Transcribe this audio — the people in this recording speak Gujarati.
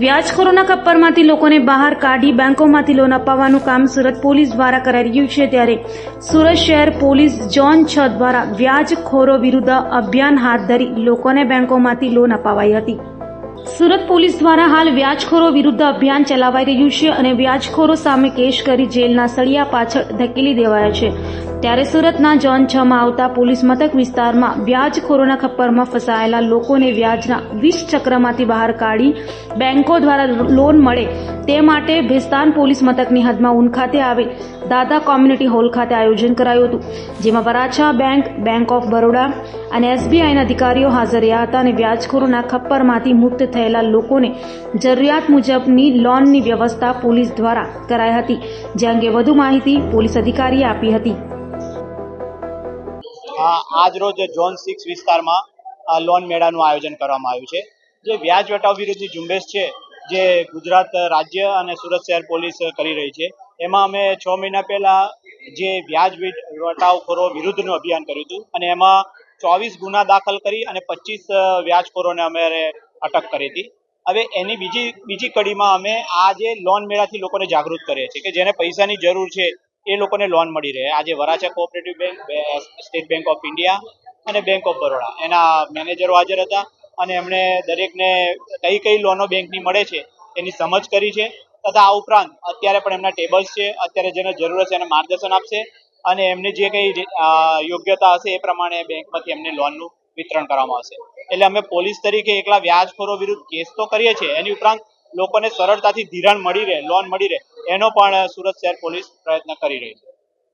વ્યાજખોરોના કપ્પરમાંથી લોકોને બહાર કાઢી બેંકોમાંથી લોન અપાવવાનું કામ સુરત પોલીસ દ્વારા કરાઈ રહ્યું છે ત્યારે સુરત શહેર પોલીસ ઝોન છ દ્વારા વ્યાજખોરો વિરુદ્ધ અભિયાન હાથ ધરી લોકોને બેંકોમાંથી લોન અપાવાઈ હતી. સુરત પોલીસ દ્વારા હાલ વ્યાજખોરો વિરુદ્ધ અભિયાન ચલાવાઈ રહ્યું છે અને વ્યાજખોરો સામે કેસ કરી જેલના સળિયા પાછળ ધકેલી દેવાયા છે. ત્યારે સુરતના જોન છ માં આવતા પોલીસ મથક વિસ્તારમાં વ્યાજખોરોના ખપ્પરમાં ફસાયેલા લોકોને વ્યાજના વીસ ચક્રમાંથી બહાર કાઢી બેંકો દ્વારા લોન મળે તે માટે ભેસ્તાન પોલીસ મથકની હદમાં ઊન ખાતે આવેલ દાદા કોમ્યુનિટી હોલ ખાતે આયોજન કરાયું હતું, જેમાં Varachha bank bank of Baroda અને એસબીઆઈના અધિકારીઓ હાજર રહ્યા હતા અને વ્યાજખોરોના ખપ્પરમાંથી મુક્ત થયેલા લોકોને જરૂરિયાત મુજબની લોનની વ્યવસ્થા પોલીસ દ્વારા કરાઈ હતી, જે અંગે વધુ માહિતી પોલીસ અધિકારીએ આપી હતી. આજ રોજ ઝોન સિક્સ વિસ્તારમાં લોન મેળાનું આયોજન કરવામાં આવ્યું છે. જે વ્યાજ વટાવ વિરુદ્ધની ઝુંબેશ છે, જે ગુજરાત રાજ્ય અને સુરત શહેર પોલીસ કરી રહી છે. એમાં અમે છ મહિના પહેલા જે વ્યાજ વટાવખોરો વિરુદ્ધનું અભિયાન કર્યું હતું અને એમાં ચોવીસ ગુના દાખલ કરી અને પચીસ વ્યાજખોરોને અમે અટક કરી હતી. હવે એની બીજી બીજી કડીમાં અમે આ જે લોન મેળાથી લોકોને જાગૃત કરીએ છીએ કે જેને પૈસાની જરૂર છે એ લોકોને લોન મળી રહે. આજે Varachha cooperative bank state bank of India અને બેંક ઓફ બરોડા એના મેનેજરો હાજર હતા અને એમણે દરેકને કઈ કઈ લોનો બેંકની મળે છે એની સમજ કરી છે તથા આ ઉપરાંત અત્યારે પણ એમના ટેબલ્સ છે. અત્યારે જેને જરૂર હશે એને માર્ગદર્શન આપશે અને એમની જે કંઈ યોગ્યતા હશે એ પ્રમાણે બેંકમાંથી એમને લોનનું વિતરણ કરવામાં આવશે. એટલે અમે પોલીસ તરીકે એકલા વ્યાજખોરો વિરુદ્ધ કેસ તો કરીએ છીએ. એની ઉપરાંત લોકોને સરળતાથી ધિરાણ મળી રહે લોન મળી રહે. એનો પણ સુરત શહેર પોલીસ પ્રયત્ન કરી રહી છે.